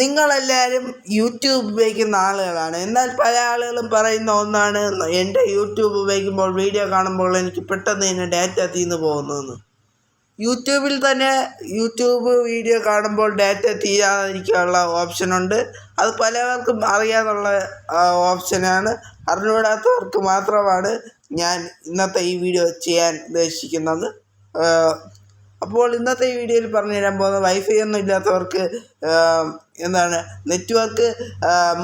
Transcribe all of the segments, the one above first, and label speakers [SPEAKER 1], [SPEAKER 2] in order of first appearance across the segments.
[SPEAKER 1] നിങ്ങളെല്ലാവരും യൂട്യൂബ് ഉപയോഗിക്കുന്ന ആളുകളാണ് എന്നാൽ പല ആളുകളും പറയുന്ന ഒന്നാണ് എന്റെ യൂട്യൂബ് ഉപയോഗിക്കുമ്പോൾ വീഡിയോ കാണുമ്പോൾ എനിക്ക് പെട്ടെന്ന് തന്നെ ഡാറ്റ തീർന്നു പോകുന്നതെന്ന്. യൂട്യൂബിൽ തന്നെ യൂട്യൂബ് വീഡിയോ കാണുമ്പോൾ ഡാറ്റ തീരാതിരിക്കാനുള്ള ഓപ്ഷനുണ്ട്. അത് പലവർക്കും അറിയാനുള്ള ഓപ്ഷനാണ്. അറിഞ്ഞുകൂടാത്തവർക്ക് മാത്രമാണ് ഞാൻ ഇന്നത്തെ ഈ വീഡിയോ ചെയ്യാൻ ഉദ്ദേശിക്കുന്നത്. അപ്പോൾ ഇന്നത്തെ ഈ വീഡിയോയിൽ പറഞ്ഞു തരാൻ പോകുന്നത് വൈഫൈ ഒന്നും ഇല്ലാത്തവർക്ക് എന്താണ് നെറ്റ്വർക്ക്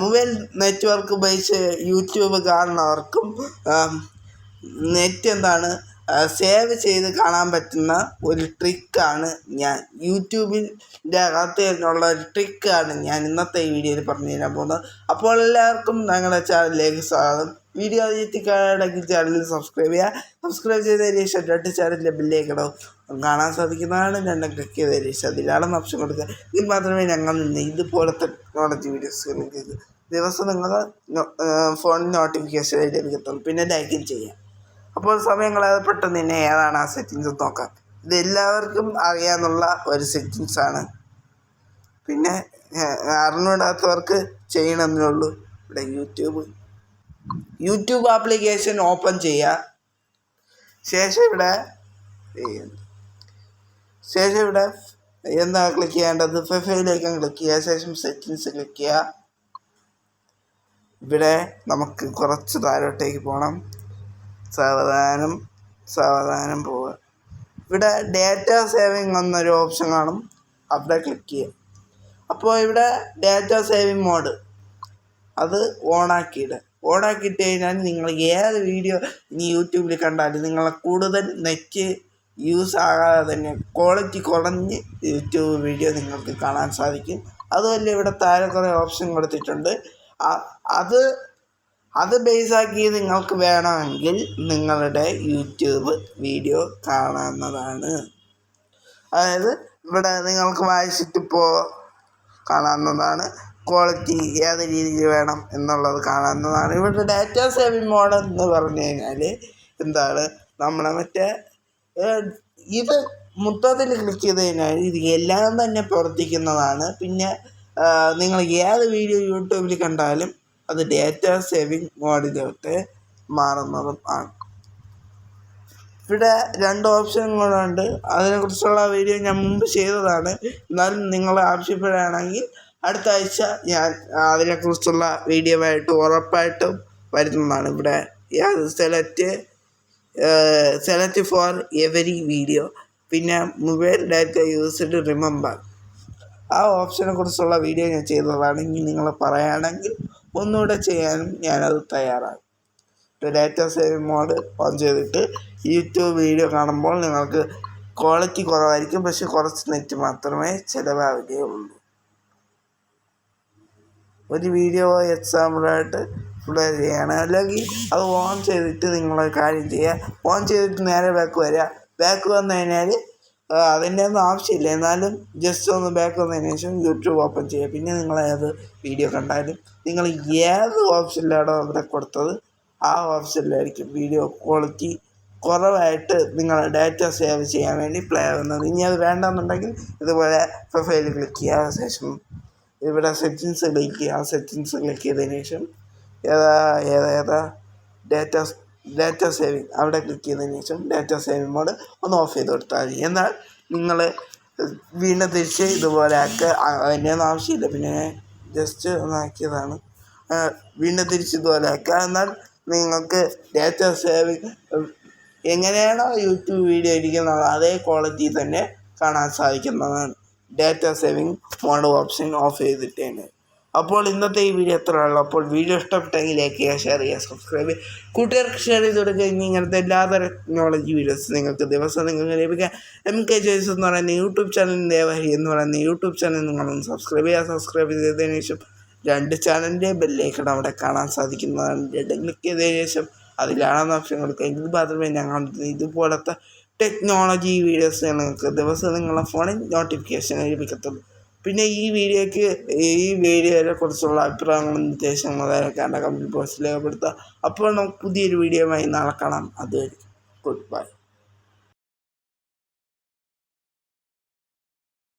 [SPEAKER 1] മൊബൈൽ നെറ്റ്വർക്ക് ഉപയോഗിച്ച് യൂട്യൂബ് കാണുന്നവർക്കും നെറ്റ് എന്താണ് സേവ് ചെയ്ത് കാണാൻ പറ്റുന്ന ഒരു ട്രിക്കാണ് ഞാൻ യൂട്യൂബിന്റെ അകത്ത് തന്നെയുള്ള ഒരു ട്രിക്കാണ് ഞാൻ ഇന്നത്തെ ഈ വീഡിയോയിൽ പറഞ്ഞു തരാൻ പോകുന്നത്. അപ്പോൾ എല്ലാവർക്കും ഞങ്ങളുടെ ചാനലിലേക്ക് സ്വാഗതം. വീഡിയോ എത്തിക്കാണെങ്കിൽ ചാനൽ സബ്സ്ക്രൈബ് ചെയ്യുക സബ്സ്ക്രൈബ് ചെയ്തതിന് ശേഷം രണ്ട് ചാനലിന്റെ ബില്ലേക്കിടവും കാണാൻ സാധിക്കുന്നതാണ് രണ്ടും ക്ലിക്ക് ചെയ്തതിന് ശേഷം അതിലാണ് ഓപ്ഷൻ കൊടുക്കുക. ഇതിൽ മാത്രമേ ഞങ്ങൾ നിന്ന് ഇതുപോലത്തെ ടെക്നോളജി വീഡിയോസ് നിങ്ങൾക്ക് ദിവസം നിങ്ങൾ ഫോണിൽ നോട്ടിഫിക്കേഷൻ ലഭിക്കത്തുള്ളൂ പിന്നെ ലൈക്കും ചെയ്യാം. അപ്പോൾ സമയം കളയാതെ പെട്ടെന്ന് തന്നെ ഏതാണ് ആ സെറ്റിങ്സ് നോക്കാം. ഇത് എല്ലാവർക്കും അറിയാവുന്ന ഒരു സെറ്റിങ്സ് ആണ്. പിന്നെ അറിഞ്ഞൂടാത്തവർക്ക് ചെയ്യണമെന്നേ ഉള്ളൂ ഇവിടെ യൂട്യൂബ് യൂട്യൂബ് ആപ്ലിക്കേഷൻ ഓപ്പൺ ചെയ്യുക ശേഷം ഇവിടെ ശേഷം ഇവിടെ എന്താ ക്ലിക്ക് ചെയ്യേണ്ടത്? ഫെഫയിലേക്ക് ക്ലിക്ക് ചെയ്യുക ശേഷം സെറ്റിങ്സ് ക്ലിക്ക് ചെയ്യുക ഇവിടെ നമുക്ക് കുറച്ച് താഴോട്ടേക്ക് പോകണം സാവധാനം സാവധാനം പോവുക. ഇവിടെ ഡാറ്റ സേവിങ് എന്നൊരു ഓപ്ഷൻ കാണും. അവിടെ ക്ലിക്ക് ചെയ്യുക അപ്പോൾ ഇവിടെ ഡാറ്റ സേവിങ് മോഡ് അത് ഓണാക്കിയിടുക ഓണാക്കിയിട്ട് കഴിഞ്ഞാൽ നിങ്ങൾ ഏത് വീഡിയോ ഇനി യൂട്യൂബിൽ കണ്ടാലും നിങ്ങളെ കൂടുതൽ നെറ്റ് യൂസ് ആകാതെ തന്നെ ക്വാളിറ്റി കുറഞ്ഞ് യൂട്യൂബ് വീഡിയോ നിങ്ങൾക്ക് കാണാൻ സാധിക്കും. അതുമല്ല ഇവിടെ താഴെ കുറേ ഓപ്ഷൻ കൊടുത്തിട്ടുണ്ട്. അത് അത് ബേസാക്കി നിങ്ങൾക്ക് വേണമെങ്കിൽ നിങ്ങളുടെ യൂട്യൂബ് വീഡിയോ കാണാവുന്നതാണ്. അതായത് ഇവിടെ നിങ്ങൾക്ക് വായിച്ചിട്ടിപ്പോൾ കാണാവുന്നതാണ്. ക്വാളിറ്റി ഏത് രീതിയിൽ വേണം എന്നുള്ളത് കാണാവുന്നതാണ് ഇവിടെ ഡാറ്റ സേവിങ് മോഡൽ എന്ന് പറഞ്ഞു കഴിഞ്ഞാൽ എന്താണ്? നമ്മളെ മറ്റേ ഇത് മൊത്തത്തിൽ ക്ലിക്ക് ചെയ്ത് കഴിഞ്ഞാൽ ഇത് എല്ലാം തന്നെ പ്രവർത്തിക്കുന്നതാണ്. പിന്നെ നിങ്ങൾ ഏത് വീഡിയോ യൂട്യൂബിൽ കണ്ടാലും അത് ഡാറ്റ സേവിങ് മോഡിലോട്ട് മാറുന്നതും ആണ്. ഇവിടെ രണ്ട് ഓപ്ഷനുകളുണ്ട് അതിനെക്കുറിച്ചുള്ള വീഡിയോ ഞാൻ മുമ്പ് ചെയ്തതാണ്. എന്നാലും നിങ്ങൾ ആവശ്യപ്പെടുകയാണെങ്കിൽ അടുത്ത ആഴ്ച ഞാൻ അതിനെക്കുറിച്ചുള്ള ആയിട്ട് ഉറപ്പായിട്ടും വരുന്നതാണ് ഇവിടെ. Select select for every video പിന്നെ മൊബൈൽ ഡാറ്റ യൂസ്ഡ് റിമെമ്പർ ആ ഓപ്ഷനെ കുറിച്ചുള്ള വീഡിയോ ഞാൻ ചെയ്തതാണ്. ഇനി നിങ്ങൾ പറയുകയാണെങ്കിൽ ഒന്നുകൂടെ ചെയ്യാനും ഞാനത് തയ്യാറാണ്. ഡാറ്റ സേവിങ് മോഡ് ഓൺ ചെയ്തിട്ട് യൂട്യൂബ് വീഡിയോ കാണുമ്പോൾ നിങ്ങൾക്ക് ക്വാളിറ്റി കുറവായിരിക്കും. പക്ഷെ കുറച്ച് നെറ്റ് മാത്രമേ ചിലവാകുകയുള്ളൂ. ഒരു വീഡിയോ എക്സാമ്പിളായിട്ട് പ്ലേ ചെയ്യണം. അല്ലെങ്കിൽ അത് ഓൺ ചെയ്തിട്ട് നിങ്ങൾ കാര്യം ചെയ്യുക ഓൺ ചെയ്തിട്ട് നേരെ ബാക്ക് വരിക ബാക്ക് വന്നു കഴിഞ്ഞാൽ അതിന്റെ ഒന്നും ആവശ്യമില്ല. എന്നാലും ജസ്റ്റ് ഒന്ന് ബാക്ക് വന്നതിന് ശേഷം യൂട്യൂബ് ഓപ്പൺ ചെയ്യുക പിന്നെ നിങ്ങൾ ഏത് വീഡിയോ കണ്ടാലും നിങ്ങൾ ഏത് ഓപ്ഷനിലാണോ അവിടെ കൊടുത്തത് ആ ഓപ്ഷനിലായിരിക്കും വീഡിയോ ക്വാളിറ്റി കുറവായിട്ട് നിങ്ങൾ ഡാറ്റ സേവ് ചെയ്യാൻ വേണ്ടി പ്ലേ ആവുന്നത്. ഇനി അത് വേണ്ടെന്നുണ്ടെങ്കിൽ ഇതുപോലെ പ്രൊഫൈൽ ക്ലിക്ക് ചെയ്യുക ശേഷം ഇവിടെ സെറ്റിങ്സ് ക്ലിക്ക് ചെയ്യുക സെറ്റിങ്സ് ക്ലിക്ക് ചെയ്തതിന് ശേഷം ഏതാ ഏതാ ഏതാ? ഡാറ്റ ഡാറ്റ സേവിങ് അവിടെ ക്ലിക്ക് ചെയ്തതിന് ശേഷം ഡാറ്റ സേവിങ് മോഡ് ഒന്ന് ഓഫ് ചെയ്ത് കൊടുത്താൽ മതി. എന്നാൽ നിങ്ങൾ വീണ്ടും തിരിച്ച് ഇതുപോലെ ആക്കുക അതിന്റെ ഒന്നും ആവശ്യമില്ല. പിന്നെ ജസ്റ്റ് ഒന്നാക്കിയതാണ് വീണ്ടും തിരിച്ച് ഇതുപോലെ ആക്കുക. എന്നാൽ നിങ്ങൾക്ക് ഡാറ്റ സേവിങ് എങ്ങനെയാണോ യൂട്യൂബ് വീഡിയോ ഇരിക്കുന്നത് അതേ ക്വാളിറ്റി തന്നെ കാണാൻ സാധിക്കുന്നതാണ്. Data saving mode option off ചെയ്തിട്ടാണ് അപ്പോൾ ഇന്നത്തെ ഈ വീഡിയോ എത്ര ഉള്ളൂ. അപ്പോൾ വീഡിയോ ഇഷ്ടപ്പെട്ടെങ്കിൽ ലൈക്ക് ചെയ്യുക ഷെയർ ചെയ്യുക സബ്സ്ക്രൈബ് ചെയ്യുക. കൂട്ടുകാർക്ക് ഷെയർ ചെയ്ത് കൊടുക്കുക. ഇങ്ങനത്തെ എല്ലാ ടെക്നോളജി വീഡിയോസ് നിങ്ങൾക്ക് ദിവസം നിങ്ങൾക്ക് ലഭിക്കുക. എം കെ ജോയ്സ് എന്ന് പറയുന്ന യൂട്യൂബ് ചാനലിന്റെ ദേവഹരി എന്ന് പറയുന്ന യൂട്യൂബ് ചാനൽ നിങ്ങളൊന്ന് സബ്സ്ക്രൈബ് ചെയ്യുക. സബ്സ്ക്രൈബ് ചെയ്തതിന് ശേഷം രണ്ട് ചാനലിന്റെ ബെല്ലേക്കൺ അവിടെ കാണാൻ സാധിക്കുന്നതാണ്. ക്ലിക്ക് ചെയ്തതിന് ശേഷം അതിലാണെന്ന് ഓപ്ഷൻ കൊടുക്കുക. എങ്കിൽ മാത്രമേ ഞങ്ങൾ ഇതുപോലത്തെ ടെക്നോളജി വീഡിയോസ് നിങ്ങൾക്ക് ദിവസം നിങ്ങളുടെ ഫോണിൽ നോട്ടിഫിക്കേഷൻ ലഭിക്കത്തുള്ളൂ. പിന്നെ ഈ വീഡിയോയ്ക്ക് ഈ വീഡിയോയെ കുറിച്ചുള്ള അഭിപ്രായങ്ങളും നിർദ്ദേശങ്ങളും എന്റെ കമന്റ് ബോക്സിൽ രേഖപ്പെടുത്തുക. അപ്പോൾ നമുക്ക് പുതിയൊരു വീഡിയോയുമായി നാളെ കാണാം. അതുവരെ ഗുഡ് ബൈ.